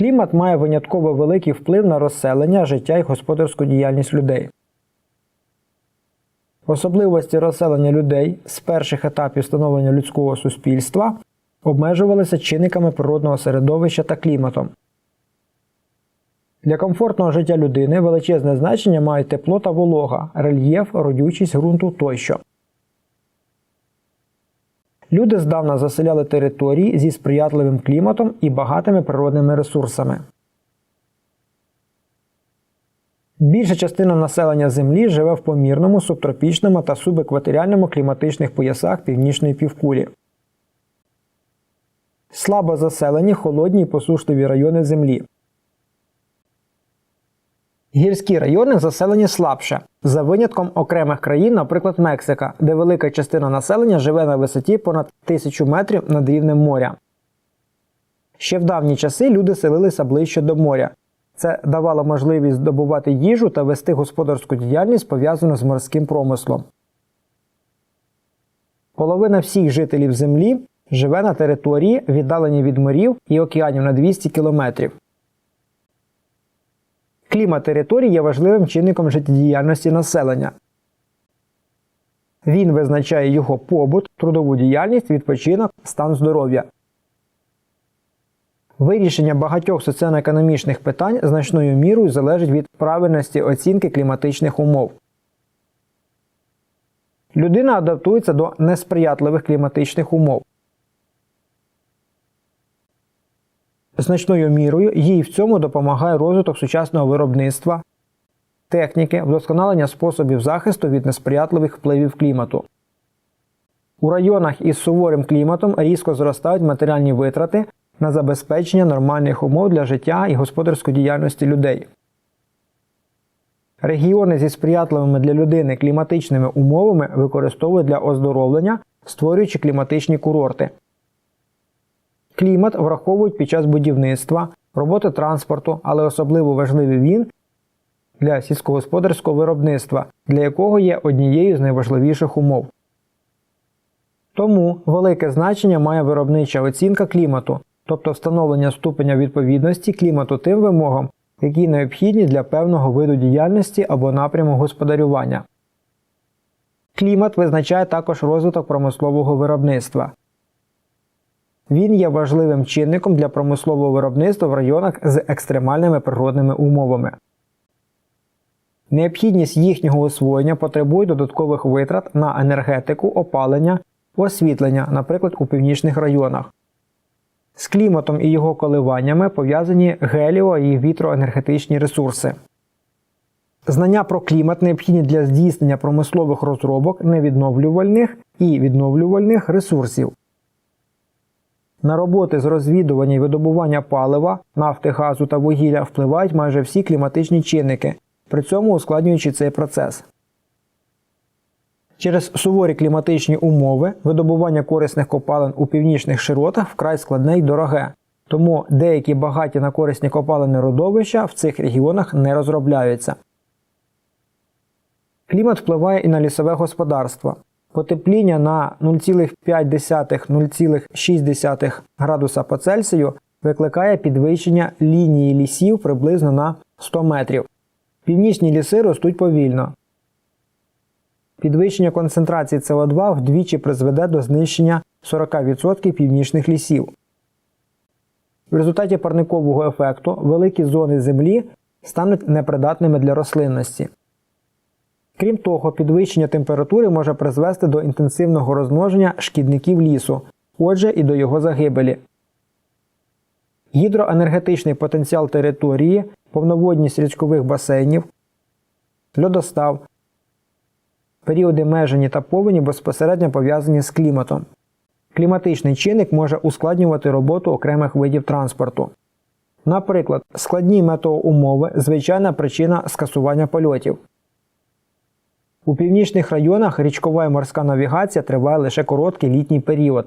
Клімат має винятково великий вплив на розселення, життя і господарську діяльність людей. Особливості розселення людей з перших етапів становлення людського суспільства обмежувалися чинниками природного середовища та кліматом. Для комфортного життя людини величезне значення мають тепло та волога, рельєф, родючість ґрунту тощо. Люди здавна заселяли території зі сприятливим кліматом і багатими природними ресурсами. Більша частина населення Землі живе в помірному, субтропічному та субекваторіальному кліматичних поясах північної півкулі. Слабо заселені холодні і посушливі райони Землі. Гірські райони заселені слабше, за винятком окремих країн, наприклад, Мексика, де велика частина населення живе на висоті понад 1000 метрів над рівнем моря. Ще в давні часи люди селилися ближче до моря. Це давало можливість здобувати їжу та вести господарську діяльність, пов'язану з морським промислом. Половина всіх жителів Землі живе на території, віддалені від морів і океанів на 200 кілометрів. Клімат території є важливим чинником життєдіяльності населення. Він визначає його побут, трудову діяльність, відпочинок, стан здоров'я. Вирішення багатьох соціально-економічних питань значною мірою залежить від правильності оцінки кліматичних умов. Людина адаптується до несприятливих кліматичних умов. Значною мірою їй в цьому допомагає розвиток сучасного виробництва, техніки, вдосконалення способів захисту від несприятливих впливів клімату. У районах із суворим кліматом різко зростають матеріальні витрати на забезпечення нормальних умов для життя і господарської діяльності людей. Регіони зі сприятливими для людини кліматичними умовами використовують для оздоровлення, створюючи кліматичні курорти. Клімат враховують під час будівництва, роботи транспорту, але особливо важливий він для сільськогосподарського виробництва, для якого є однією з найважливіших умов. Тому велике значення має виробнича оцінка клімату, тобто встановлення ступеня відповідності клімату тим вимогам, які необхідні для певного виду діяльності або напряму господарювання. Клімат визначає також розвиток промислового виробництва. Він є важливим чинником для промислового виробництва в районах з екстремальними природними умовами. Необхідність їхнього освоєння потребує додаткових витрат на енергетику, опалення, освітлення, наприклад, у північних районах. З кліматом і його коливаннями пов'язані геліо і вітроенергетичні ресурси. Знання про клімат необхідні для здійснення промислових розробок невідновлювальних і відновлювальних ресурсів. На роботи з розвідування і видобування палива, нафти, газу та вугілля впливають майже всі кліматичні чинники, при цьому ускладнюючи цей процес. Через суворі кліматичні умови видобування корисних копалин у північних широтах вкрай складне й дороге, тому деякі багаті на корисні копалини родовища в цих регіонах не розробляються. Клімат впливає і на лісове господарство. Потепління на 0,5-0,6 градуса по Цельсію викликає підвищення лінії лісів приблизно на 100 метрів. Північні ліси ростуть повільно. Підвищення концентрації СО2 вдвічі призведе до знищення 40% північних лісів. В результаті парникового ефекту великі зони землі стануть непридатними для рослинності. Крім того, підвищення температури може призвести до інтенсивного розмноження шкідників лісу, отже, і до його загибелі. Гідроенергетичний потенціал території, повноводність річкових басейнів, льодостав, періоди межені та повені безпосередньо пов'язані з кліматом. Кліматичний чинник може ускладнювати роботу окремих видів транспорту. Наприклад, складні метеоумови – звичайна причина скасування польотів. У північних районах річкова і морська навігація триває лише короткий літній період.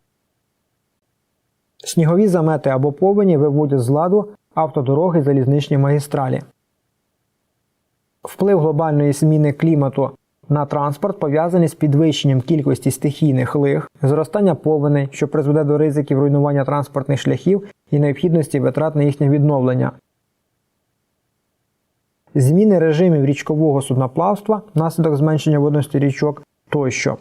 Снігові замети або повені виводять з ладу автодороги і залізничні магістралі. Вплив глобальної зміни клімату на транспорт пов'язані з підвищенням кількості стихійних лих, зростання повеней, що призведе до ризиків руйнування транспортних шляхів і необхідності витрат на їхнє відновлення. Зміни режимів річкового судноплавства внаслідок зменшення водності річок тощо.